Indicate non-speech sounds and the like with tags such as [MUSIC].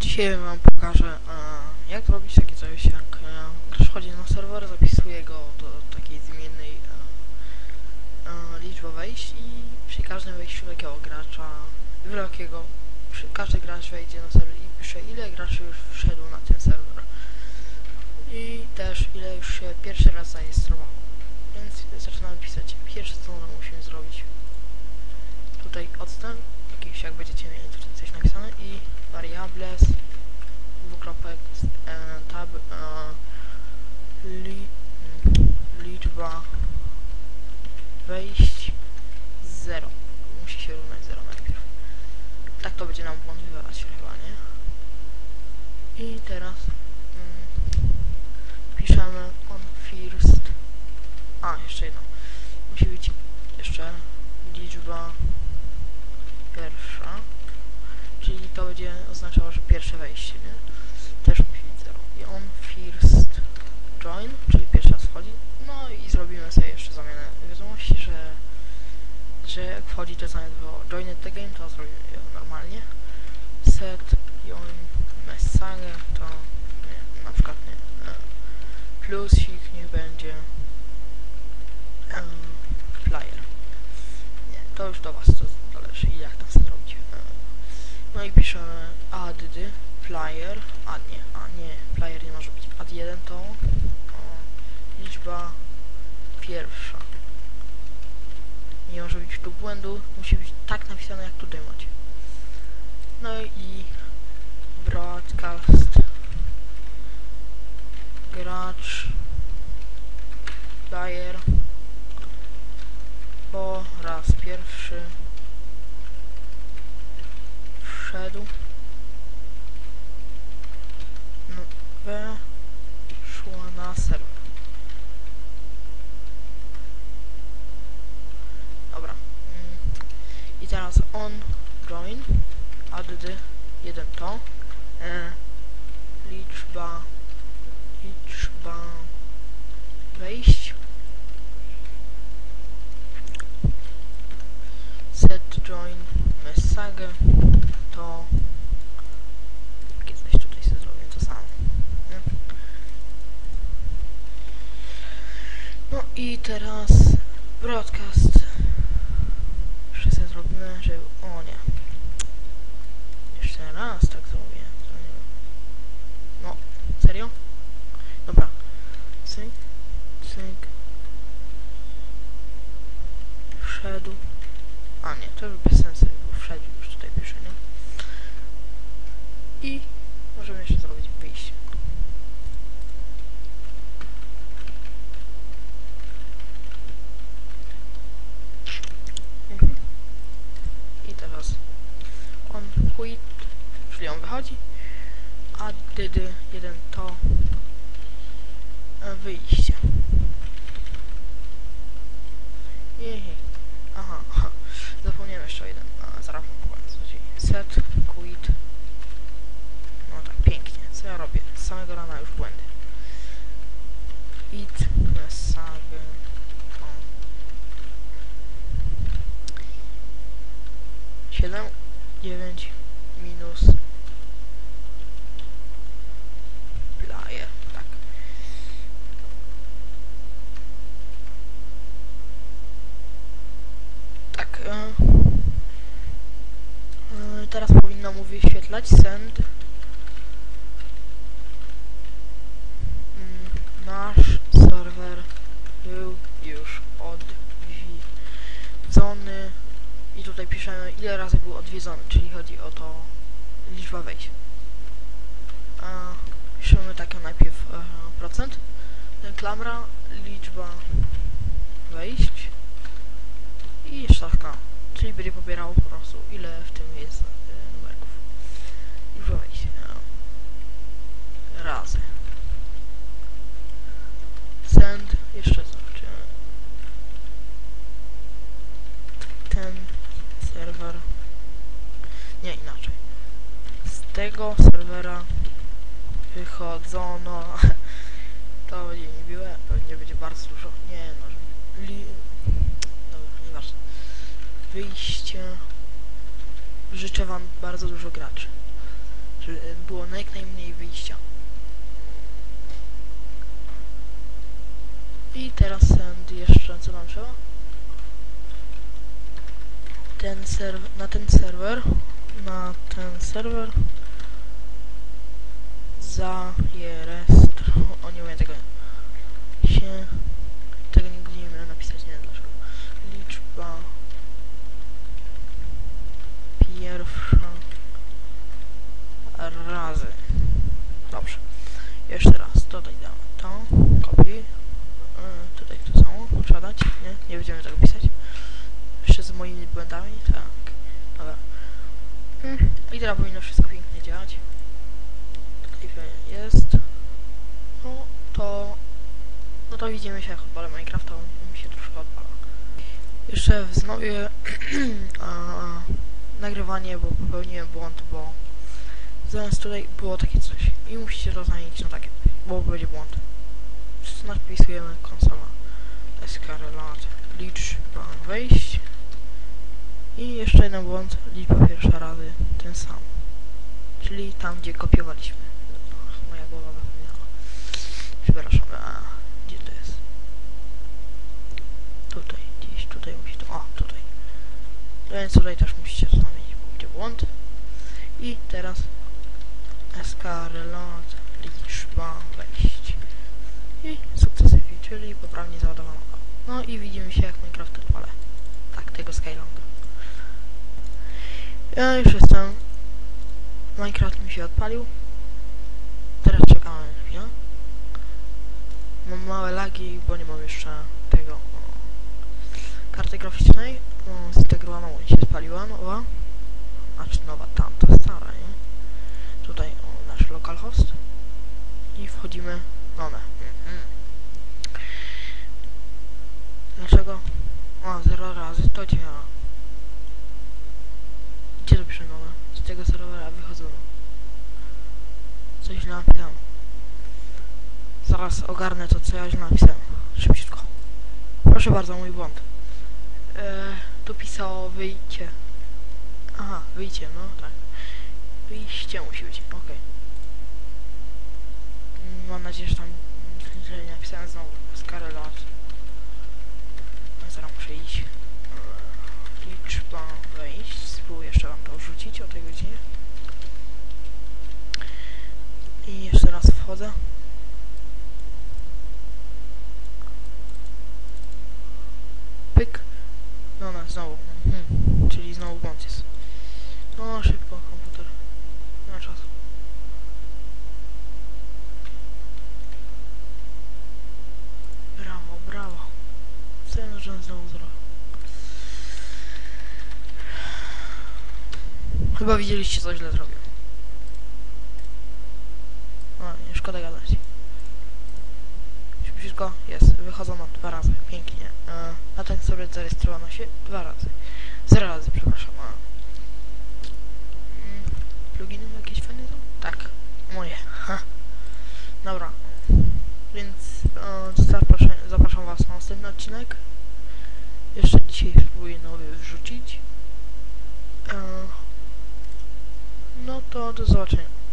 Dzisiaj wam pokażę e, jak zrobić takie coś jak e, wchodzi na serwer, zapisuje go do takiej zmiennej e, e, liczby wejść i przy każdym wejściu takiego gracza, wielkiego, każdy gracz wejdzie na serwer i pisze ile graczy już wszedł na ten serwer. I też ile już się pierwszy raz zarejestrowało. Więc zaczynamy pisać. Pierwsze co musimy zrobić tutaj odstęp, jakiś jak będziecie mieli tutaj coś napisane i variables, dwukropek, e, tab, e, li, liczba wejść 0. Musi się równać 0 najpierw. Tak to będzie nam błąd wybrać chyba, nie? I teraz mm, piszemy on first. A, jeszcze jedno. Musi być jeszcze liczba pierwsza, czyli to będzie oznaczało, że nie? Też 0. I on first join, czyli pierwszy raz wchodzi. No i zrobimy sobie jeszcze zamianę wiadomości, że, że jak wchodzi to zamiast było join the game, to zrobimy normalnie. Set join message, to nie, na przykład nie. e, Plusik niech będzie em, flyer. Nie, to już do was to zależy jak tam zrobić. E, No i piszemy add flyer, a nie, a nie, flyer nie może być. Add 1 to o, liczba pierwsza. Nie może być tu błędu, musi być tak napisane jak tutaj macie. No i broadcast gracz flyer po raz pierwszy wszedł no, weszło na serwer. Dobra. Mm. I teraz on join add 1 to. E, liczba liczba wejść. Set join message to takie coś tutaj sobie zrobię to samo. Nie? no i teraz broadcast zrobimy że o nie. Jeszcze raz tak zrobię. No serio? Dobra. Cyk cyk. Wszedł. A nie, to już bez sensu, bo wszedł już tutaj pisze, nie? I możemy jeszcze zrobić wyjście. Mhm. I teraz on quit, czyli on wychodzi, did jeden to wyjście. Jehe. Aha, aha. Zapomniałem jeszcze o jeden. A, zaraz chodzi. Set, quit. No tak, pięknie. Co ja robię? Z samego rana już błędy. It, message. O. 7, 9, minus. Player, tak. Tak. E, e, teraz powinno mu wyświetlać send. Mm, Nasz serwer był już odwiedzony. I tutaj piszemy ile razy był odwiedzony, czyli chodzi o to liczba wejść. E, piszemy takie najpierw e, procent. Ten klamra liczba wejść. Taka, czyli będzie pobierał po prostu ile w tym jest e, numerków. I wejść e, razy. Send, jeszcze zobaczymy. Ten serwer, nie inaczej. Z tego serwera wychodzono, [LAUGHS] to będzie niemiłe, pewnie będzie bardzo dużo, nie no, li, dobra, nieważne. Wyjście. Życzę wam bardzo dużo graczy. żeby było jak najmniej wyjścia. I teraz send jeszcze, co nam trzeba? Ten serwer, na ten serwer, na ten serwer zajerestr, o nie umiem tego się, tego nigdy nie umiem napisać, nie wiem dlaczego. Liczba pierwsza razy. Dobrze. Jeszcze raz, tutaj damy to, kopiuj. Yy, tutaj to samo, trzeba dać, nie? Nie będziemy tego pisać. Jeszcze z moimi błędami, tak. Dobra. Mm. I teraz powinno wszystko pięknie działać. Tutaj jest. No to... No to widzimy się jak odpalę Minecrafta, mi się troszkę odpala. Jeszcze wznowię [CLEARS THROAT] a, nagrywanie, bo popełniłem błąd, bo zamiast tutaj było takie coś i musicie to zamienić na takie, bo będzie błąd. Napisujemy konsola skrlat liczba wejść i jeszcze jeden błąd, liczba pierwsza razy ten sam. Czyli tam, gdzie kopiowaliśmy. Ach, moja głowa zapomniała. Przepraszam, a gdzie to jest? Tutaj, gdzieś tutaj musi to... O, tutaj. Więc tutaj też musicie to zamienić, bo będzie błąd. I teraz skrlat liczba wejść. I sukcesywnie, czyli poprawnie załadowano. No i widzimy się jak Minecraft odpala. Tak, tego Skylanda. Ja już jestem. Minecraft mi się odpalił. Teraz czekamy chwilę. Mam małe lagi, bo nie mam jeszcze tego o, karty graficznej. O, zintegrowaną i się spaliła nowa. Znaczy nowa tamta, stara, nie? Tutaj o, nasz localhost. I wchodzimy w one. Mhm. Dlaczego? O, 0 razy to działa. Gdzie to pisze nowe? Z tego serwera wychodzono. Coś napisałem. Zaraz ogarnę to, co ja źle napisałem. Szybciutko. Proszę bardzo, mój błąd. Eee, tu pisało wyjście. Aha, wyjście, no tak. Wyjście musi być, okej. Mm, Mam nadzieję, że tam nie napisałem znowu Scarlet. No zaraz. Eee, Liczba wejść. Spróbuję jeszcze wam to rzucić o tej godzinie. I jeszcze raz wchodzę. Pyk. No, no, znowu. Mhm. Czyli znowu błąd jest. No, szybko, komputer. Nie ma czasu. Brawo, brawo. Co ja możemy znowu zrobić? Chyba widzieliście, co źle zrobił. No, nie szkoda gadać. Szybciutko jest, wychodzono dwa razy, pięknie. E, na ten sobie zarejestrowano się dwa razy. Zero razy, przepraszam. A. Mm, pluginy jakieś fajne są? Tak, moje. Ha. Dobra. Więc e, zapraszam, zapraszam was na następny odcinek. Jeszcze dzisiaj spróbuję nowy wrzucić. E, no to do zobaczenia.